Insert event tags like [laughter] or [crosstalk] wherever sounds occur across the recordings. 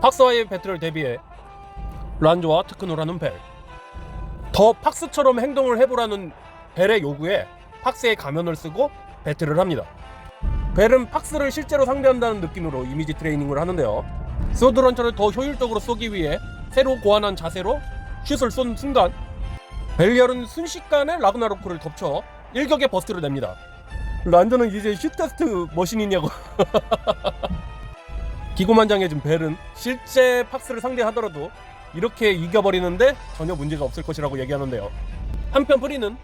팍스와의 배틀을 대비해 란조와 하는 벨. 더 팍스처럼 행동을 해보라는 벨의 요구에 팍스의 가면을 쓰고 배틀을 합니다. 벨은 팍스를 실제로 상대한다는 느낌으로 이미지 트레이닝을 하는데요. 소드런처를 더 효율적으로 쏘기 위해 새로 고안한 자세로 슛을 쏜 순간 벨리얼은 순식간에 라그나로크를 덮쳐 일격의 버스트를 냅니다. 란전은 이제 슛 테스트 머신이냐고. [laughs] 기고만장해진 벨은 실제 팍스를 상대하더라도 이렇게 이겨버리는데 전혀 문제가 없을 것이라고 얘기하는데요. 한편 프리는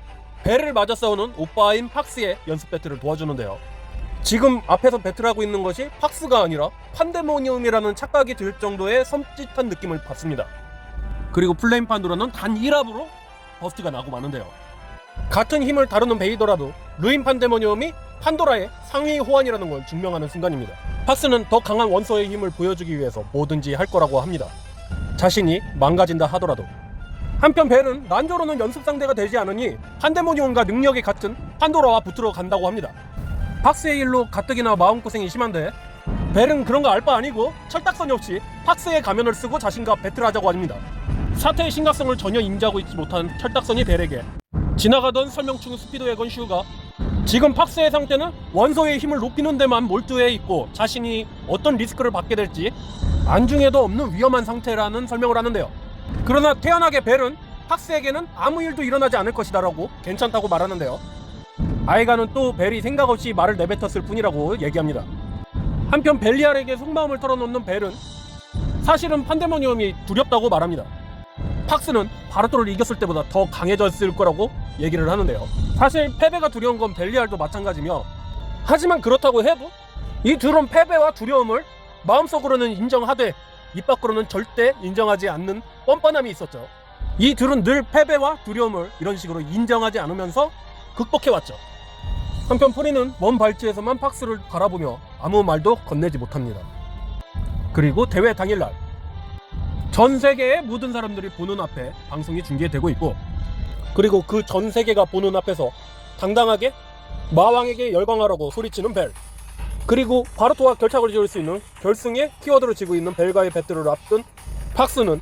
벨을 맞아 싸우는 오빠인 팍스의 연습 배틀을 도와주는데요. 지금 앞에서 배틀하고 있는 것이 팍스가 아니라 판데모니움이라는 착각이 들 정도의 섬찟한 느낌을 받습니다. 그리고 플레임 판도라는 단 1합으로 버스트가 나고 마는데요. 같은 힘을 다루는 베이더라도 루인 판데모니움이 판도라의 상위 호환이라는 걸 증명하는 순간입니다. 팍스는 더 강한 원소의 힘을 보여주기 위해서 뭐든지 할 거라고 합니다. 자신이 망가진다 하더라도. 한편 벨은 난조로는 연습 상대가 되지 않으니 판데모니움과 능력이 같은 판도라와 붙으러 간다고 합니다. 팍스의 일로 가뜩이나 마음고생이 심한데 벨은 그런 거 알 바 아니고 철딱선이 없이 팍스의 가면을 쓰고 자신과 배틀하자고 합니다. 사태의 심각성을 전혀 인지하고 있지 못한 철딱선이 벨에게 지나가던 설명충 스피드웨건 슈가 지금 팍스의 상태는 원소의 힘을 높이는 데만 몰두해 있고 자신이 어떤 리스크를 받게 될지 안중에도 없는 위험한 상태라는 설명을 하는데요. 그러나 태연하게 벨은 팍스에게는 아무 일도 일어나지 않을 것이다라고 괜찮다고 말하는데요. 아이가는 또 벨이 생각 없이 말을 내뱉었을 뿐이라고 얘기합니다. 한편 벨리알에게 속마음을 털어놓는 벨은 사실은 판데모니움이 두렵다고 말합니다. 팍스는 바르토를 이겼을 때보다 더 강해졌을 거라고 얘기를 하는데요. 사실 패배가 두려운 건 벨리알도 마찬가지며 하지만 그렇다고 해도 이 둘은 패배와 두려움을 마음속으로는 인정하되 입 밖으로는 절대 인정하지 않는 뻔뻔함이 있었죠. 이 둘은 늘 패배와 두려움을 이런 식으로 인정하지 않으면서 극복해왔죠. 한편 프리는 먼 발치에서만 팍스를 바라보며 아무 말도 건네지 못합니다. 그리고 대회 당일날 전 세계의 모든 사람들이 보는 앞에 방송이 중계되고 있고 그리고 그 전 세계가 보는 앞에서 당당하게 마왕에게 열광하라고 소리치는 벨 그리고 바르토와 결착을 지을 수 있는 결승의 키워드를 쥐고 있는 벨과의 배틀을 앞둔 팍스는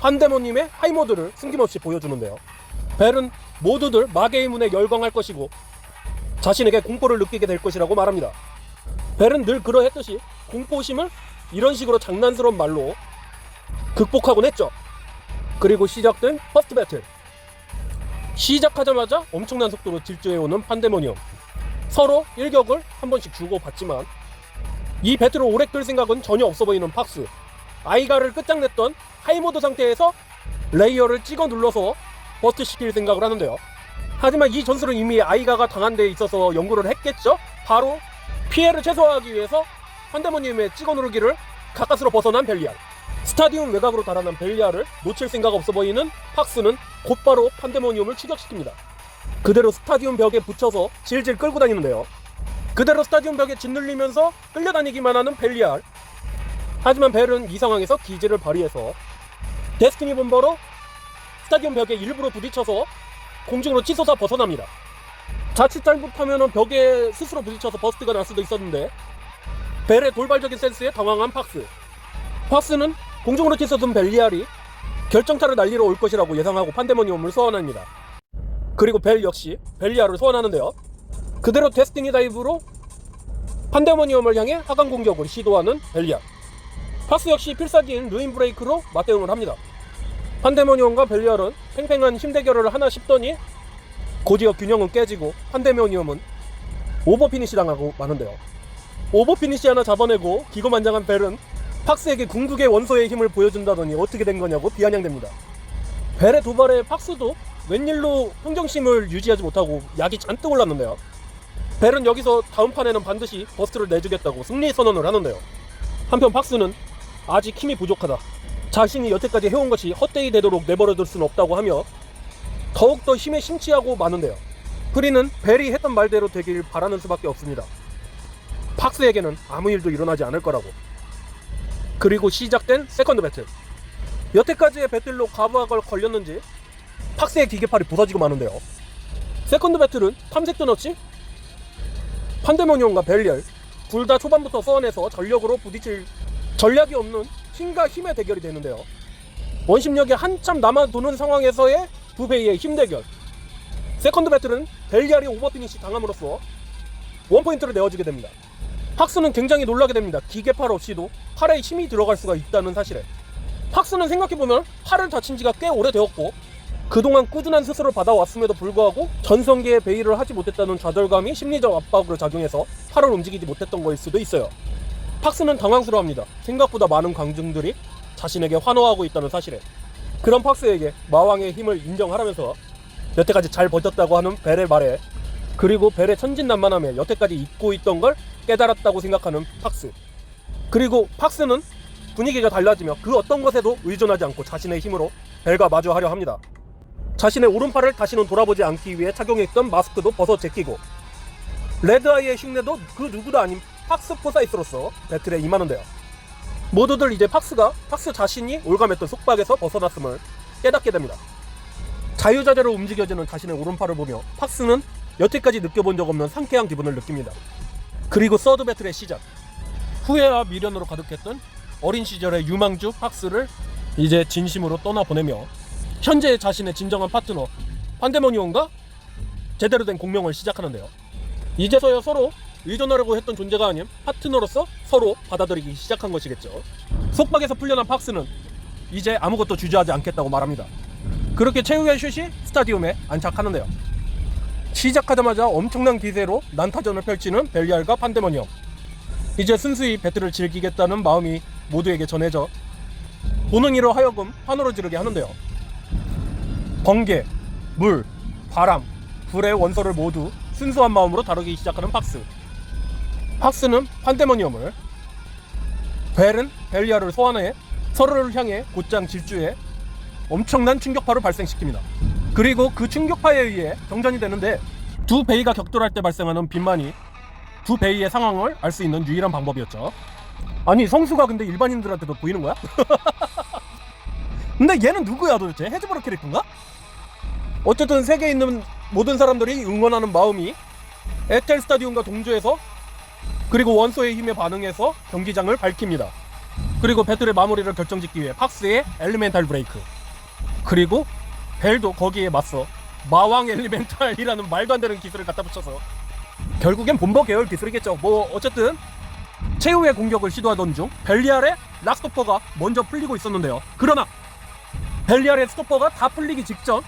판데모님의 하이모드를 숨김없이 보여주는데요. 벨은 모두들 마계의 문에 열광할 것이고 자신에게 공포를 느끼게 될 것이라고 말합니다. 벨은 늘 그러했듯이 공포심을 이런 식으로 장난스러운 말로 극복하곤 했죠. 그리고 시작된 퍼스트 배틀. 시작하자마자 엄청난 속도로 질주해오는 판데모니엄. 서로 일격을 한 번씩 주고받지만 이 배틀을 오래 끌 생각은 전혀 없어 보이는 팍스. 아이가를 끝장냈던 하이모드 상태에서 레이어를 찍어 눌러서 버스트 시킬 생각을 하는데요. 하지만 이 전술은 이미 아이가가 당한 데 있어서 연구를 했겠죠? 바로 피해를 최소화하기 위해서 판데모니움의 찍어 누르기를 가까스로 벗어난 벨리알. 스타디움 외곽으로 달아난 벨리아를 놓칠 생각 없어 보이는 팍스는 곧바로 판데모니움을 추격시킵니다. 그대로 스타디움 벽에 붙여서 질질 끌고 다니는데요. 그대로 스타디움 벽에 짓눌리면서 끌려다니기만 하는 벨리알. 하지만 벨은 이 상황에서 기지를 발휘해서 데스티니 본버로 스타디움 벽에 일부러 부딪혀서 공중으로 치솟아 벗어납니다. 자칫 잘못하면 벽에 스스로 부딪혀서 버스트가 날 수도 있었는데 벨의 돌발적인 센스에 당황한 팍스. 팍스는 공중으로 치솟은 벨리알이 결정타를 날리러 올 것이라고 예상하고 판데모니움을 소환합니다. 그리고 벨 역시 벨리알을 소환하는데요. 그대로 데스티니 다이브로 판데모니움을 향해 하강 공격을 시도하는 벨리알. 팍스 역시 필살기인 루인 브레이크로 맞대응을 합니다. 판데모니움과 벨리알은 팽팽한 힘 대결을 하나 싶더니 고지어 균형은 깨지고 판데모니움은 오버 피니시 당하고 마는데요. 오버 피니시 하나 잡아내고 기고만장한 벨은 팍스에게 궁극의 원소의 힘을 보여준다더니 어떻게 된 거냐고 비아냥됩니다. 벨의 도발에 팍스도 웬일로 평정심을 유지하지 못하고 약이 잔뜩 올랐는데요. 벨은 여기서 다음 판에는 반드시 버스트를 내주겠다고 승리 선언을 하는데요. 한편 팍스는 아직 힘이 부족하다. 자신이 여태까지 해온 것이 헛되이 되도록 내버려둘 수는 없다고 하며 더욱더 힘에 심취하고 마는데요. 프리는 벨이 했던 말대로 되길 바라는 수밖에 없습니다. 팍스에게는 아무 일도 일어나지 않을 거라고. 그리고 시작된 세컨드 배틀. 여태까지의 배틀로 가부학을 걸렸는지 팍스의 기계팔이 부서지고 마는데요. 세컨드 배틀은 탐색도 없이 판데모니온과 벨리얼 둘 다 초반부터 써내서 전력으로 부딪힐 전략이 없는 힘과 힘의 대결이 되는데요. 원심력이 한참 남아 도는 상황에서의 두 베이의 힘 대결. 세컨드 배틀은 벨리알이 오버피니시 당함으로써 원포인트를 내어주게 됩니다. 팍스는 굉장히 놀라게 됩니다. 기계팔 없이도 팔에 힘이 들어갈 수가 있다는 사실에. 팍스는 생각해보면 팔을 다친 지가 꽤 오래되었고 그동안 꾸준한 수술을 받아왔음에도 불구하고 전성기의 베이를 하지 못했다는 좌절감이 심리적 압박으로 작용해서 팔을 움직이지 못했던 거일 수도 있어요. 팍스는 당황스러워합니다. 생각보다 많은 관중들이 자신에게 환호하고 있다는 사실에. 그런 팍스에게 마왕의 힘을 인정하라면서 여태까지 잘 버텼다고 하는 벨의 말에 그리고 벨의 천진난만함에 여태까지 잊고 있던 걸 깨달았다고 생각하는 팍스. 그리고 팍스는 분위기가 달라지며 그 어떤 것에도 의존하지 않고 자신의 힘으로 벨과 마주하려 합니다. 자신의 오른팔을 다시는 돌아보지 않기 위해 착용했던 마스크도 벗어 제끼고 레드아이의 흉내도 그 누구도 아닌 팍스 포사이스로서 배틀에 임하는데요. 모두들 이제 팍스가 팍스 자신이 올감했던 속박에서 벗어났음을 깨닫게 됩니다. 자유자재로 움직여지는 자신의 오른팔을 보며 팍스는 여태까지 느껴본 적 없는 상쾌한 기분을 느낍니다. 그리고 서드 배틀의 시작. 후회와 미련으로 가득했던 어린 시절의 유망주 팍스를 이제 진심으로 떠나보내며 현재 자신의 진정한 파트너 판데모니온과 제대로 된 공명을 시작하는데요. 이제서야 서로 의존하려고 했던 존재가 아닌 파트너로서 서로 받아들이기 시작한 것이겠죠. 속박에서 풀려난 팍스는 이제 아무것도 주저하지 않겠다고 말합니다. 그렇게 최후의 슛이 스타디움에 안착하는데요. 시작하자마자 엄청난 기세로 난타전을 펼치는 벨리알과 판데모니엄. 이제 순수히 배틀을 즐기겠다는 마음이 모두에게 전해져 보는 이로 하여금 환호를 지르게 하는데요. 번개, 물, 바람, 불의 원소를 모두 순수한 마음으로 다루기 시작하는 팍스. 팍스는 판데모니엄을, 벨은 벨리아를 소환해 서로를 향해 곧장 질주해 엄청난 충격파를 발생시킵니다. 그리고 그 충격파에 의해 경전이 되는데 두 베이가 격돌할 때 발생하는 빈만이 두 베이의 상황을 알 수 있는 유일한 방법이었죠. 아니 성수가 근데 일반인들한테도 보이는 거야? [laughs] 근데 얘는 누구야 도대체? 헤즈브로 캐릭터인가? 어쨌든 세계에 있는 모든 사람들이 응원하는 마음이 에텔 스타디움과 동조해서 그리고 원소의 힘에 반응해서 경기장을 밝힙니다. 그리고 배틀의 마무리를 결정짓기 위해 팍스의 엘리멘탈 브레이크 그리고 벨도 거기에 맞서 마왕 엘리멘탈이라는 말도 안 되는 기술을 갖다 붙여서 결국엔 본버 계열 기술이겠죠. 뭐 어쨌든 최후의 공격을 시도하던 중 벨리알의 락스토퍼가 먼저 풀리고 있었는데요. 그러나 벨리알의 스토퍼가 다 풀리기 직전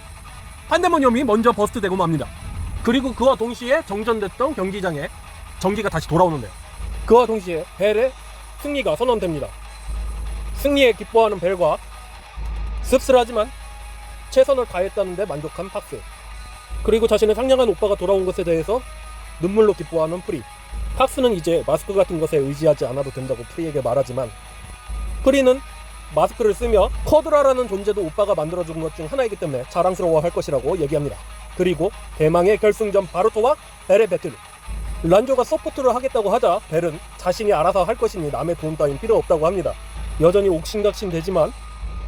판데모니엄이 먼저 버스트되고 맙니다. 그리고 그와 동시에 정전됐던 경기장에 전기가 다시 돌아오는데요. 그와 동시에 벨의 승리가 선언됩니다. 승리에 기뻐하는 벨과 씁쓸하지만 최선을 다했다는데 만족한 팍스. 그리고 자신의 상냥한 오빠가 돌아온 것에 대해서 눈물로 기뻐하는 프리. 팍스는 이제 마스크 같은 것에 의지하지 않아도 된다고 프리에게 말하지만 프리는 마스크를 쓰며 커드라라는 존재도 오빠가 만들어준 것 중 하나이기 때문에 자랑스러워할 것이라고 얘기합니다. 그리고 대망의 결승전 바루토와 벨의 배틀. 란조가 서포트를 하겠다고 하자 벨은 자신이 알아서 할 것이니 남의 도움 따윈 필요 없다고 합니다. 여전히 옥신각신 되지만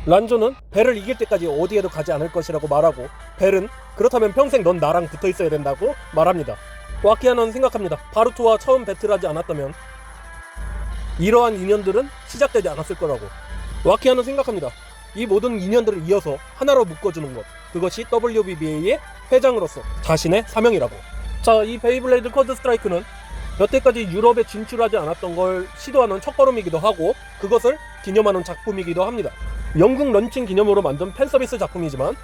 란조는 벨을 이길 때까지 어디에도 가지 않을 것이라고 말하고 벨은 그렇다면 평생 넌 나랑 붙어 있어야 된다고 말합니다. 와키아는 생각합니다. 바루토와 처음 배틀하지 않았다면 이러한 인연들은 시작되지 않았을 거라고. 와키아는 생각합니다. 이 모든 인연들을 이어서 하나로 묶어주는 것. 그것이 WBBA의 회장으로서 자신의 사명이라고. 자, 이 베이블레이드 쿼드 스트라이크는 여태까지 유럽에 진출하지 않았던 걸 시도하는 첫걸음이기도 하고 그것을 기념하는 작품이기도 합니다. 영국 런칭 기념으로 만든 팬 서비스 작품이지만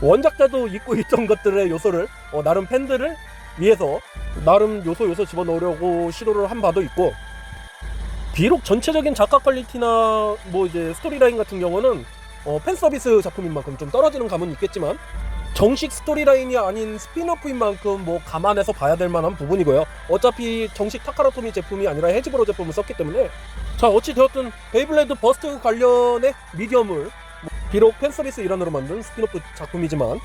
원작 자도 잊고 있던 것들의 요소를 어, 나름 팬들을 위해서 나름 요소 요소 집어넣으려고 시도를 한 바도 있고 비록 전체적인 작가 퀄리티나 뭐 이제 스토리라인 같은 경우는 어, 팬 서비스 작품인 만큼 좀 떨어지는 감은 있겠지만 정식 스토리라인이 아닌 스피너프인 만큼 뭐 감안해서 봐야 될 만한 부분이고요. 어차피 정식 타카라토미 제품이 아니라 헤즈브로 제품을 썼기 때문에 자 어찌 되었든 베이블레이드 버스트 관련의 미디어물 비록 팬 서비스 일환으로 만든 스피너프 작품이지만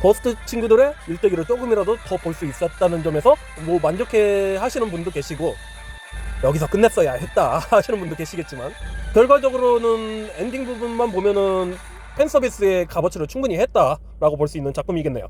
버스트 친구들의 일대기를 조금이라도 더 볼 수 있었다는 점에서 뭐 만족해 하시는 분도 계시고 여기서 끝냈어야 했다 [laughs] 하시는 분도 계시겠지만 결과적으로는 엔딩 부분만 보면은 팬 서비스의 값어치를 충분히 했다라고 볼 수 있는 작품이겠네요.